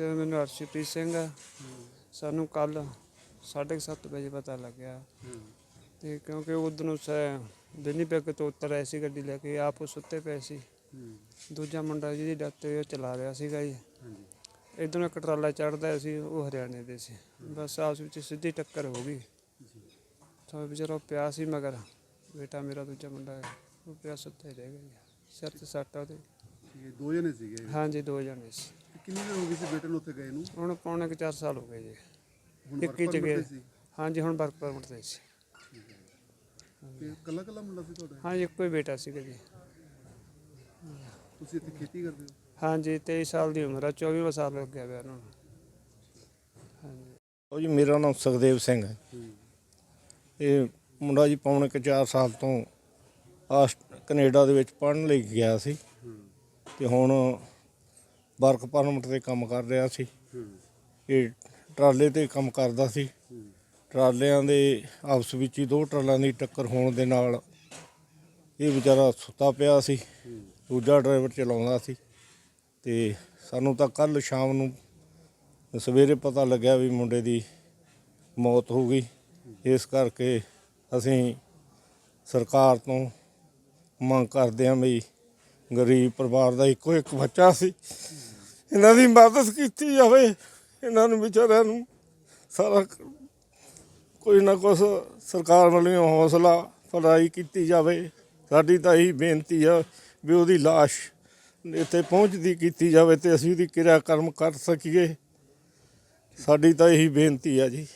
ਦਾ ਮੈਨੂੰ ਅਰਸ਼ਪ੍ਰੀਤ ਸਿੰਘ ਆ। ਸਾਨੂੰ ਕੱਲ 7:30 ਵਜੇ ਪਤਾ ਲੱਗਿਆ। ਤੇ ਕਿਉਂਕਿ ਉਦੋਂ ਸੇ ਦਿੱਲੀ ਪੈਕ ਤੋਂ ਉੱਤਰ ਆਏ ਸੀ ਗੱਡੀ ਲੈ ਕੇ ਆਪ ਉਹ ਸੁੱਤੇ ਪਏ ਸੀ। ਦੂਜਾ ਮੁੰਡਾ ਜਿਹਦੀ ਡੈਥ ਹੋਈ ਉਹ ਚਲਾ ਰਿਹਾ ਸੀਗਾ ਜੀ। ਇਧਰੋਂ ਇੱਕ ਟਰਾਲਾ ਚੜਦਾ ਸੀ ਉਹ ਹਰਿਆਣੇ ਦੇ ਸੀ। ਬਸ ਆਪਸ ਵਿੱਚ ਸਿੱਧੀ ਟੱਕਰ ਹੋ ਗਈ। ਤਾਂ ਵਿਚਾਰਾ ਪਿਆ ਸੀ ਮਗਰ ਬੇਟਾ ਮੇਰਾ ਦੂਜਾ ਮੁੰਡਾ ਹੈ, ਉਹ ਪਿਆ ਸੁੱਤਾ ਹੀ ਰਹਿ ਗਿਆ ਜੀ। ਸਿਰ ਤੇ ਸੱਟ ਆ ਉਹਦੇ। ਇਹ ਦੋ ਜਣੇ ਸੀਗੇ। ਹਾਂਜੀ ਦੋ ਜਣੇ ਸੀ। ਤੇ ਕਿੰਨੀ ਦੇਰ ਹੋ ਗਈ ਸੀ ਬੇਟੇ ਨੂੰ ਉੱਥੇ ਗਏ ਨੂੰ? ਹੁਣ ਪੌਣੇ ਕੁ ਚਾਰ ਸਾਲ ਹੋ ਗਏ ਜੀ। ਹੁਣ ਇੱਕ permit ਸੀ? ਹਾਂਜੀ ਹੁਣ ਵਰਕ ਪਰਮਿਟ ਤੇ ਸੀ। ਤੇ ਕੱਲਾ ਕੱਲਾ ਮੁੰਡਾ ਸੀ ਤੁਹਾਡਾ? ਹਾਂਜੀ ਇੱਕੋ ਹੀ ਬੇਟਾ ਸੀਗਾ ਜੀ। ਤੁਸੀਂ ਇੱਥੇ ਖੇਤੀ ਕਰਦੇ ਹੋ? ਹਾਂਜੀ 23 ਸਾਲ ਦੀ ਉਮਰ ਆ 24ਵਾਂ ਸਾਲ ਹੋ ਗਿਆ ਵਿਆਹ ਨੂੰ। ਹਾਂਜੀ। ਉਹ ਜੀ ਮੇਰਾ ਨਾਮ ਸੁਖਦੇਵ ਸਿੰਘ ਹੈ। ਇਹ ਮੁੰਡਾ ਜੀ ਪੌਣੇ ਕੁ ਚਾਰ ਸਾਲ ਤੋਂ ਆਸ ਕੈਨੇਡਾ ਦੇ ਵਿੱਚ ਪੜ੍ਹਨ ਲਈ ਗਿਆ ਸੀ। ਤੇ ਹੁਣ ਵਰਕ ਪਰਮਿਟ ਤੇ ਕੰਮ ਕਰ ਰਿਹਾ ਸੀ। ਇਹ ਟਰਾਲੇ ਤੇ ਕੰਮ ਕਰਦਾ ਸੀ। ਟਰਾਲਿਆਂ ਦੇ ਆਪਸ ਵਿੱਚ ਹੀ ਦੋ ਟਰਾਲਾਂ ਦੀ ਟੱਕਰ ਹੋਣ ਦੇ ਨਾਲ ਇਹ ਵਿਚਾਰਾ ਸੁੱਤਾ ਪਿਆ ਸੀ। ਦੂਜਾ ਡਰਾਈਵਰ ਚਲਾਉਂਦਾ ਸੀ। ਤੇ ਸਾਨੂੰ ਤਾਂ ਕੱਲ ਸ਼ਾਮ ਨੂੰ ਸਵੇਰੇ ਪਤਾ ਲੱਗਿਆ ਵੀ ਮੁੰਡੇ ਦੀ ਮੌਤ ਹੋ ਗਈ। ਇਸ ਕਰਕੇ ਅਸੀਂ ਸਰਕਾਰ ਤੋਂ ਮੰਗ ਕਰਦੇ ਹਾਂ ਵੀ ਗਰੀਬ ਪਰਿਵਾਰ ਦਾ ਇੱਕੋ ਇੱਕ ਬੱਚਾ ਸੀ। ਇਹਨਾਂ ਦੀ ਮਦਦ ਕੀਤੀ ਜਾਵੇ, ਇਹਨਾਂ ਨੂੰ ਵਿਚਾਰਿਆਂ ਨੂੰ ਸਾਰਾ ਕ- ਕੋਈ ਨਾ ਕੁਛ ਸਰਕਾਰ ਵੱਲੋਂ ਹੌਸਲਾ ਫਲਾਈ ਕੀਤੀ ਜਾਵੇ। ਸਾਡੀ ਤਾਂ ਇਹੀ ਬੇਨਤੀ ਆ ਵੀ ਉਹਦੀ ਲਾਸ਼ ਇੱਥੇ ਪਹੁੰਚਦੀ ਕੀਤੀ ਜਾਵੇ ਤੇ ਅਸੀਂ ਉਹਦੀ ਕਿਰਿਆ ਕਰਮ ਕਰ ਸਕੀਏ। ਸਾਡੀ ਤਾਂ ਇਹੀ ਬੇਨਤੀ ਆ ਜੀ।